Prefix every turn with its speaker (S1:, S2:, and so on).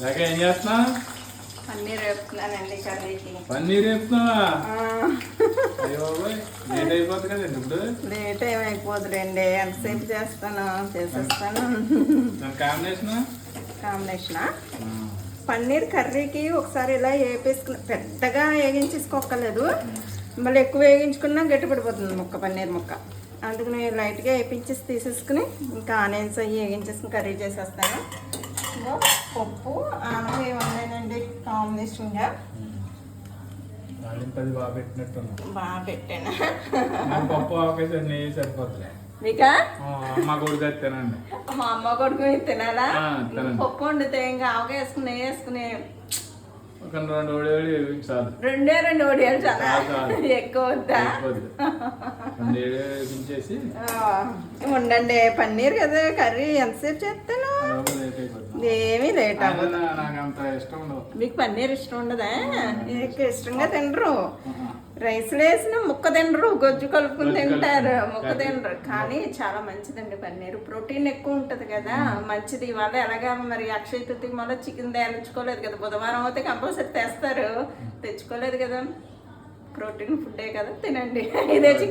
S1: లేక ఏం చేస్తున్నా
S2: పన్నీర్ వేపుతున్నానండి కర్రీకి.
S1: పన్నీర్ అయ్యో బాబోయ్, లేట్ అయిపోతుంది కదండి ఇప్పుడు.
S2: లేట్ ఏమైపోదులేండి ఎంతసేపు చేస్తాను? చేసేస్తాను.
S1: కాంబినేషన్?
S2: కాంబినేషనా? పన్నీర్ కర్రీకి ఒకసారి ఇలా వేపేసుకుని పెద్దగా వేగించేసుకోక్కర్లేదు. మళ్ళీ ఎక్కువ వేగించుకున్నా గట్టిపడిపోతుంది ముక్క పన్నీర్ ముక్క. అందుకని లైట్గా వేపించేసి తీసేసుకుని ఇంకా ఆనియన్స్ అవి వేగించేసుకుని కర్రీ చేసేస్తాను. ఇదిగో పప్పు ఆనగా ఉన్నాయండి కాంబినేషన్గా
S1: తాలింపు అది బాగా పెట్టినట్టున్నా
S2: బాగా పెట్టాను.
S1: పప్పు ఆకేసి నెయ్యి సరిపోతులే.
S2: మీకా?
S1: కొడుకు తినండి.
S2: మా అమ్మ కొడుకు తినాలా. పప్పు వండితే ఇంకా ఆవగా వేసుకుని వేసుకుని
S1: రెండు చాలు.
S2: రెండే రెండు చాలా. ఎక్కువ వద్దా? ఆ, ఉండండి. పన్నీర్ కదా కర్రీ ఎంతసేపు చేస్తాను? ఏమీ లేట్
S1: అయినా
S2: అవ్వదు.
S1: నా- నాకు అంత ఇష్టం ఉండదు.
S2: మీకు పన్నీర్ ఇష్టం ఉండదా? ఇష్టంగా తినరు. రైస్ వేసిన ముక్క తినరు గొజ్జు కలుపుకుని తింటారు. ముక్క తినరు. కానీ చాలా మంచిదండి పన్నీర్. ప్రోటీన్ ఎక్కువ ఉంటుంది కదా. మంచిది. ఇవాళ ఎలాగా మరి అక్షయ తృతీయ మళ్ళీ చికెన్ తేల్చుకోలేదు కదా. బుధవారం అయితే కంపల్సరీ తెస్తారు. తెచ్చుకోలేదు కదా. ప్రోటీన్ ఫుడ్డే కదా. తినండి. ఇదే